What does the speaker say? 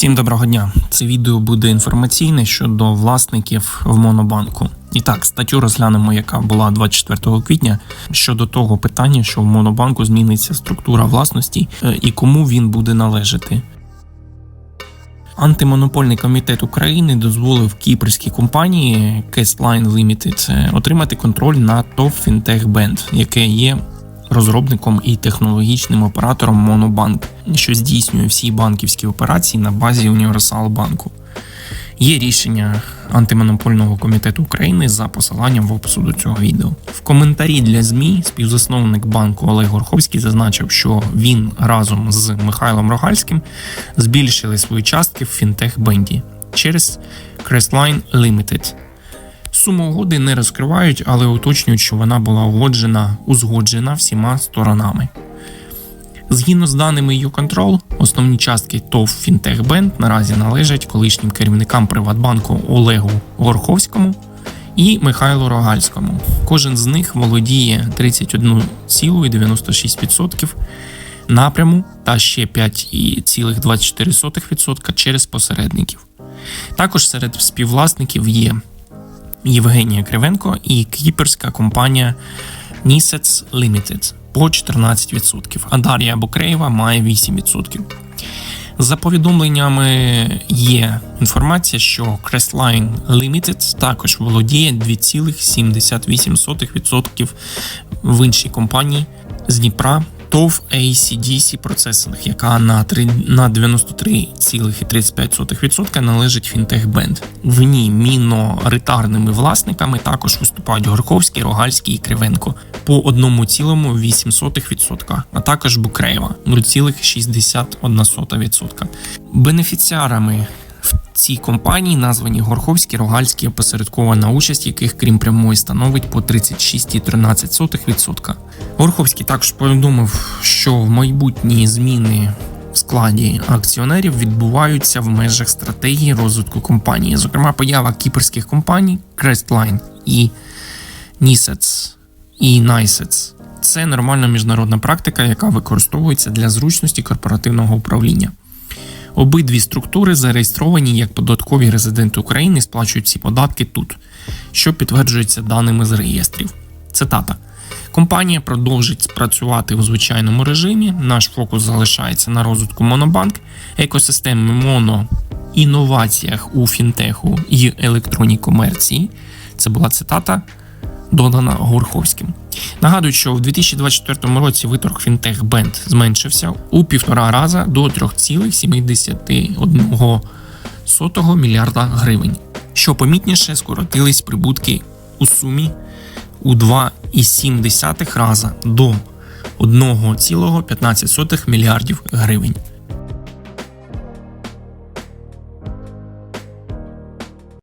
Всім доброго дня. Це відео буде інформаційне щодо власників в Монобанку. І так, статтю розглянемо, яка була 24 квітня щодо того питання, що в Монобанку зміниться структура власності е, і кому він буде належати. Антимонопольний комітет України дозволив кіпрській компанії Castline Limited е, отримати контроль на ТОВ Fintech Band, яке є розробником і технологічним оператором Монобанк, що здійснює всі банківські операції на базі Універсал банку. Є рішення антимонопольного комітету України за посиланням в опису до цього відео. В коментарі для ЗМІ співзасновник банку Олег Горховський зазначив, що він разом з Михайлом Рогальським збільшили свої частки в фінтех-бенді через Crestline Limited. Суму угоди не розкривають, але уточнюють, що вона була угоджена, узгоджена всіма сторонами. Згідно з даними YouControl, основні частки ТОВ Фінтехбенд наразі належать колишнім керівникам Приватбанку Олегу Горховському і Михайлу Рогальському. Кожен з них володіє 31,96% напряму та ще 5,24% через посередників. Також серед співвласників є Євгенія Кривенко і кіперська компанія Nisets Limited по 14%, а Дар'я Бокреєва має 8%. За повідомленнями є інформація, що Crestline Limited також володіє 2,78% в іншій компанії з Дніпра ТОВ ACDC Processing, яка на 3, на 93,35% належить Фінтех Бенд. В ній міноритарними власниками також виступають Горковський, Рогальський і Кривенко по 1,8%, а також Букреєва 0,61%. Бенефіціарами в цій компанії названі Горховський, Рогальський, опосередкована участь яких, крім прямої, становить по 36,13%. Горховський також повідомив, що в майбутні зміни в складі акціонерів відбуваються в межах стратегії розвитку компанії, зокрема, поява кіперських компаній Crestline і Nisets і Nicets. Це нормальна міжнародна практика, яка використовується для зручності корпоративного управління. Обидві структури зареєстровані як податкові резиденти України і сплачують ці податки тут, що підтверджується даними з реєстрів. Цитата. Компанія продовжить працювати в звичайному режимі. Наш фокус залишається на розвитку Монобанк, екосистеми моно, інноваціях у фінтеху і електронній комерції. Це була цитата, додана Горховським. Нагадую, що в 2024 році виторг Фінтех Бенд зменшився у півтора раза до 3,71 мільярда гривень. Що помітніше, скоротились прибутки у сумі у 2,7 раза до 1,15 мільярдів гривень.